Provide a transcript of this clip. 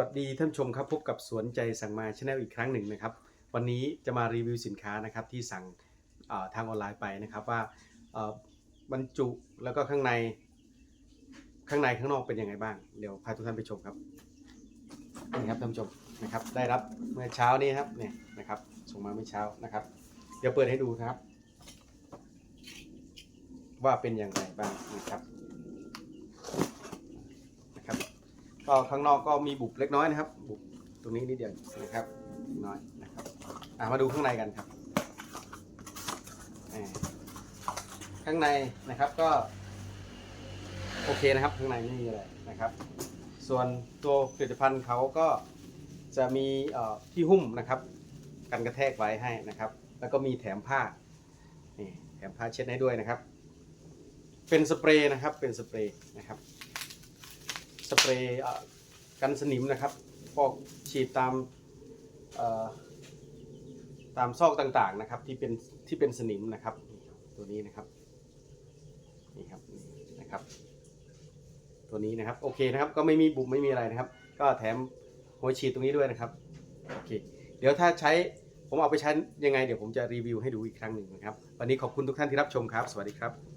วัสดีท่านชมครับพบกับสวนใจสั่งมาช n แนลอีกครั้งหนึ่งนะครับ วันนี้จะมารีวิวสินค้านะครับที่สั่งทางออนไลน์ไปนะครับว่าบรรจุแล้วก็ข้างในข้างในข้างนอกเป็นยังไงบ้าง เดี๋ยวพาทุกท่านไปชมครับนี่ครับท่านชมนะครับได้รับเมื่อเช้านี้ครับเนี่ยนะครับส่งมาเมื่อเช้านะครับ เดี๋ยวเปิดให้ดูนะครับ ว่าเป็นอย่างไรบ้างนะครับ ก็ข้างนอกก็มีบุบเล็กน้อยนะครับ บุบตรงนี้นิดเดียวนะครับน้อยนะครับอะมาดูข้างในกันครับข้างในนะครับก็ โอเคนะครับ ข้างในไม่มีอะไรนะครับ ส่วนตัวผลิตภัณฑ์เขาก็จะมีที่หุ้มนะครับ กันกระแทกไว้ให้นะครับ แล้วก็มีแถมผ้านี่แถมผ้าเช็ดให้ด้วยนะครับ เป็นสเปรย์นะครับเป็นสเปรย์นะครับ สเปรย์กันสนิมนะครับพอกฉีดตามตามซอกต่างๆนะครับที่เป็นที่เป็นสนิมนะครับ ตัวนี้นะครับนี่ครับนี่นะครับ ตัวนี้นะครับโอเคนะครับก็ไม่มีบุบไม่มีอะไรนะครับ ก็แถมหัวฉีดตรงนี้ด้วยนะครับโอเคเดี๋ยวถ้าใช้ผมเอาไปใช้ยังไง เดี๋ยวผมจะรีวิวให้ดูอีกครั้งหนึ่งนะครับ วันนี้ขอบคุณทุกท่านที่รับชมครับ สวัสดีครับ